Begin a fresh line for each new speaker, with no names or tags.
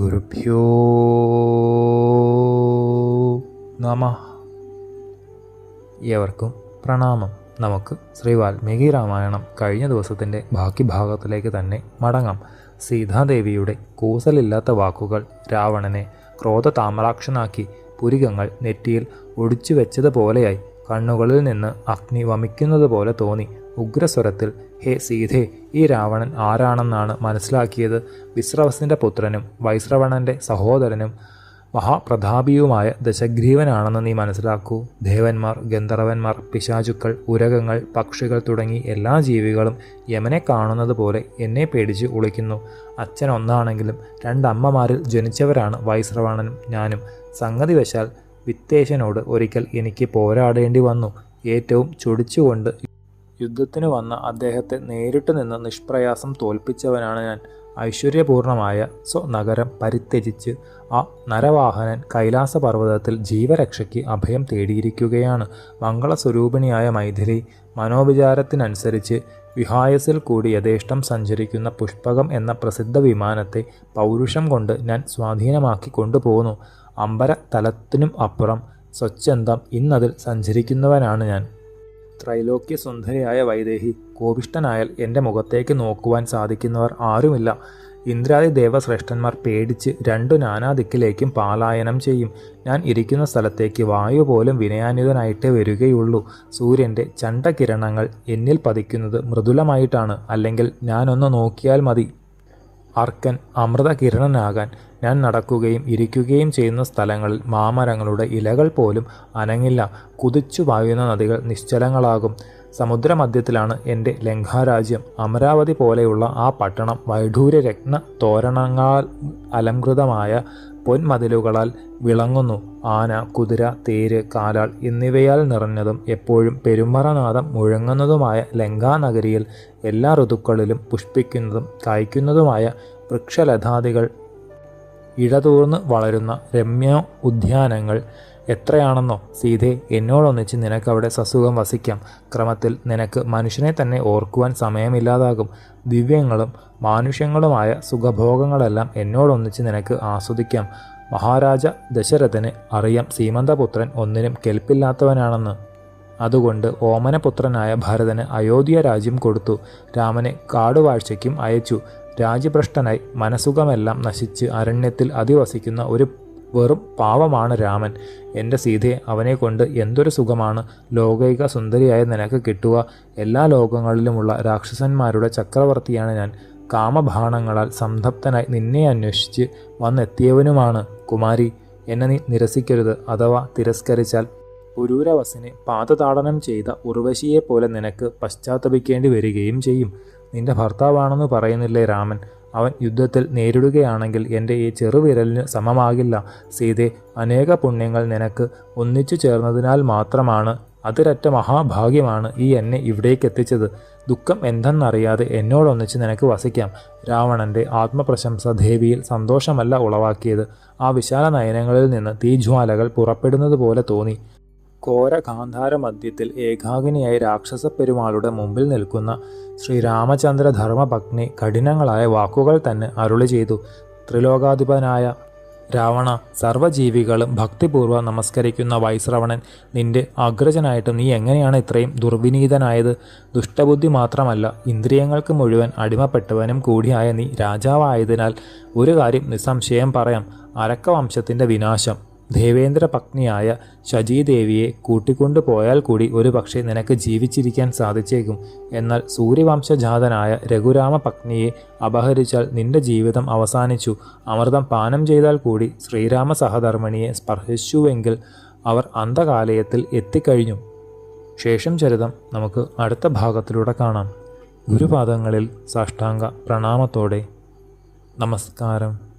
ഗുരുഭ്യോ നമ. ഏവർക്കും പ്രണാമം. നമുക്ക് ശ്രീ വാൽമീകി രാമായണം കഴിഞ്ഞ ദിവസത്തിന്റെ ബാക്കി ഭാഗത്തിലേക്ക് തന്നെ മടങ്ങാം. സീതാദേവിയുടെ കൂസലില്ലാത്ത വാക്കുകൾ രാവണനെ ക്രോധ താമരാക്ഷനാക്കി പുരികങ്ങൾ നെറ്റിയിൽ ഒടിച്ചു വെച്ചതുപോലെയായി കണ്ണുകളിൽ നിന്ന് അഗ്നി വമിക്കുന്നത് പോലെ തോന്നി. ഉഗ്രസ്വരത്തിൽ ഹേ സീതേ ഈ രാവണൻ ആരാണെന്നാണ് മനസ്സിലാക്കിയത്? വിശ്രവസിന്റെ പുത്രനും വൈശ്രവണന്റെ സഹോദരനും മഹാപ്രതാപിയുമായ ദശഗ്രീവനാണെന്ന് നീ മനസ്സിലാക്കൂ. ദേവന്മാർ ഗന്ധർവന്മാർ പിശാചുക്കൾ ഉരകങ്ങൾ പക്ഷികൾ തുടങ്ങി എല്ലാ ജീവികളും യമനെ കാണുന്നത് പോലെ എന്നെ പേടിച്ച് ഒളിക്കുന്നു അച്ഛൻ ഒന്നാണെങ്കിലും രണ്ടമ്മമാരിൽ ജനിച്ചവരാണ് വൈശ്രവണനും ഞാനും. സംഗതി വശാൽ വിത്തേശനോട് ഒരിക്കൽ എനിക്ക് പോരാടേണ്ടി വന്നു. ഏറ്റവും ചൊടിച്ചുകൊണ്ട് യുദ്ധത്തിന് വന്ന അദ്ദേഹത്തെ നേരിട്ട് നിന്ന് നിഷ്പ്രയാസം തോൽപ്പിച്ചവനാണ് ഞാൻ. ഐശ്വര്യപൂർണമായ സ്വനഗരം പരിത്യജിച്ച് ആ നരവാഹനൻ കൈലാസപർവതത്തിൽ ജീവരക്ഷയ്ക്ക് അഭയം തേടിയിരിക്കുകയാണ്. മംഗളസ്വരൂപിണിയായ മൈഥിലി മനോവിചാരത്തിനനുസരിച്ച് വിഹായസിൽ കൂടി യഥേഷ്ടം സഞ്ചരിക്കുന്ന പുഷ്പകം എന്ന പ്രസിദ്ധ വിമാനത്തെ പൗരുഷം കൊണ്ട് ഞാൻ സ്വാധീനമാക്കി കൊണ്ടുപോകുന്നു അമ്പര തലത്തിനും അപ്പുറം സ്വച്ഛന്തം ഇന്നതിൽ സഞ്ചരിക്കുന്നവനാണ് ഞാൻ. ത്രൈലോക്യ സുന്ദരിയായ വൈദേഹി. കോപിഷ്ടനായാൽ എന്റെ മുഖത്തേക്ക് നോക്കുവാൻ സാധിക്കുന്നവർ ആരുമില്ല. ഇന്ദ്രാദി ദേവശ്രേഷ്ഠന്മാർ പേടിച്ച് രണ്ടു നാനാദിക്കിലേക്കും പാലായനം ചെയ്യും. ഞാൻ ഇരിക്കുന്ന സ്ഥലത്തേക്ക് വായു പോലും വിനയാന്വിതനായിട്ടേ വരികയുള്ളൂ. സൂര്യന്റെ ചണ്ടകിരണങ്ങൾ എന്നിൽ പതിക്കുന്നത് മൃദുലമായിട്ടാണ്. അല്ലെങ്കിൽ ഞാനൊന്ന് നോക്കിയാൽ മതി. അർക്കൻ അമൃതകിരണനാകാൻ ഞാൻ നടക്കുകയും ഇരിക്കുകയും ചെയ്യുന്ന സ്ഥലങ്ങളിൽ മാമരങ്ങളുടെ ഇലകൾ പോലും അനങ്ങില്ല. കുതിച്ചു പായുന്ന നദികൾ നിശ്ചലങ്ങളാകും. സമുദ്രമധ്യത്തിലാണ് എന്റെ ലങ്കാരാജ്യം അമരാവതി പോലെയുള്ള ആ പട്ടണം വൈഢൂര്യരത്ന തോരണങ്ങളാൽ അലങ്കൃതമായ പൊന്മതിലുകളാൽ വിളങ്ങുന്നു. ആന കുതിര തേര് കാലാൾ എന്നിവയാൽ നിറഞ്ഞതും എപ്പോഴും പെരുമറനാദം മുഴങ്ങുന്നതുമായ ലങ്കാനഗരിയിൽ എല്ലാ ഋതുക്കളിലും പുഷ്പിക്കുന്നതും കായ്ക്കുന്നതുമായ വൃക്ഷലതാദികൾ ഇഴതൂർന്ന് വളരുന്ന രമ്യ ഉദ്യാനങ്ങൾ എത്രയാണെന്നോ സീതേ എന്നോടൊന്നിച്ച് നിനക്കവിടെ സസുഖം വസിക്കാം. ക്രമത്തിൽ നിനക്ക് മനുഷ്യനെ തന്നെ ഓർക്കുവാൻ സമയമില്ലാതാകും. ദിവ്യങ്ങളും മാനുഷ്യങ്ങളുമായ സുഖഭോഗങ്ങളെല്ലാം എന്നോടൊന്നിച്ച് നിനക്ക് ആസ്വദിക്കാം. മഹാരാജ ദശരഥന് അറിയാം സീമന്തപുത്രൻ ഒന്നിനും കെൽപ്പില്ലാത്തവനാണെന്ന്. അതുകൊണ്ട് ഓമനപുത്രനായ ഭരതന് അയോധ്യ രാജ്യം കൊടുത്തു. രാമനെ കാടുവാഴ്ചയ്ക്കും അയച്ചു. രാജ്യഭ്രഷ്ടനായി മനസുഖമെല്ലാം നശിച്ച് അരണ്യത്തിൽ അധിവസിക്കുന്ന ഒരു വെറും പാവമാണ് രാമൻ. എന്റെ സീതയെ അവനെ കൊണ്ട് എന്തൊരു സുഖമാണ്. ലോകൈക സുന്ദരിയായ നിനക്ക് കിട്ടുക. എല്ലാ ലോകങ്ങളിലുമുള്ള രാക്ഷസന്മാരുടെ ചക്രവർത്തിയാണ് ഞാൻ. കാമഭാണങ്ങളാൽ സംതപ്തനായി നിന്നെ അന്വേഷിച്ച് വന്നെത്തിയവനുമാണ് കുമാരി. എന്നെ നീ നിരസിക്കരുത് അഥവാ തിരസ്കരിച്ചാൽ. പുരൂരവസിനെ പാതതാടനം ചെയ്ത ഉർവശിയെപ്പോലെ നിനക്ക് പശ്ചാത്തപിക്കേണ്ടി വരികയും ചെയ്യും. നിന്റെ ഭർത്താവാണെന്ന് പറയുന്നില്ലേ രാമൻ? അവൻ യുദ്ധത്തിൽ നേരിടുകയാണെങ്കിൽ എന്റെ ഈ ചെറുവിരലിന് സമമാകില്ല. സീതെ അനേക പുണ്യങ്ങൾ നിനക്ക് ഒന്നിച്ചു ചേർന്നതിനാൽ മാത്രമാണ്. അതിരറ്റ മഹാഭാഗ്യമാണ് ഈ എന്നെ ഇവിടേക്ക് എത്തിച്ചത്. ദുഃഖം എന്തെന്നറിയാതെ എന്നോടൊന്നിച്ച് നിനക്ക് വസിക്കാം. രാവണന്റെ ആത്മപ്രശംസ ദേവിയിൽ സന്തോഷമല്ല ഉളവാക്കിയത്. ആ വിശാല നയനങ്ങളിൽ നിന്ന് തീജ്വാലകൾ പുറപ്പെടുന്നത് പോലെ തോന്നി. ഘോര ഗാന്ധാര മധ്യത്തിൽ ഏകാഗിനിയായി രാക്ഷസ പെരുമാളുടെ മുമ്പിൽ നിൽക്കുന്ന ശ്രീരാമചന്ദ്ര ധർമ്മഭഗ്നി കഠിനങ്ങളായ വാക്കുകൾ തന്നെ അരുളി ചെയ്തു. ത്രിലോകാധിപനായ രാവണ സർവജീവികളും ഭക്തിപൂർവം നമസ്കരിക്കുന്ന വൈശ്രവണൻ നിന്റെ അഗ്രജനായിട്ട് നീ എങ്ങനെയാണ് ഇത്രയും ദുർവിനീതനായത്? ദുഷ്ടബുദ്ധി മാത്രമല്ല ഇന്ദ്രിയങ്ങൾക്ക് മുഴുവൻ അടിമപ്പെട്ടവനും കൂടിയായ നീ രാജാവായതിനാൽ ഒരു കാര്യം നിസ്സംശയം പറയാം. അരക്കവംശത്തിന്റെ വിനാശം. ദേവേന്ദ്ര പത്നിയായ ശചീദേവിയെ കൂട്ടിക്കൊണ്ടു പോയാൽ കൂടി ഒരു പക്ഷേ നിനക്ക് ജീവിച്ചിരിക്കാൻ സാധിച്ചേക്കും. എന്നാൽ സൂര്യവംശജാതനായ രഘുരാമ പത്നിയെ അപഹരിച്ചാൽ നിന്റെ ജീവിതം അവസാനിച്ചു. അമൃതം പാനം ചെയ്താൽ കൂടി ശ്രീരാമ സഹധർമ്മിണിയെ സ്പർശിച്ചുവെങ്കിൽ അവർ അന്ധകാലയത്തിൽ എത്തിക്കഴിഞ്ഞു. ശേഷം ചരിതം നമുക്ക് അടുത്ത ഭാഗത്തിലൂടെ കാണാം. ഗുരുപാദങ്ങളിൽ സാഷ്ടാംഗ പ്രണാമത്തോടെ. നമസ്കാരം.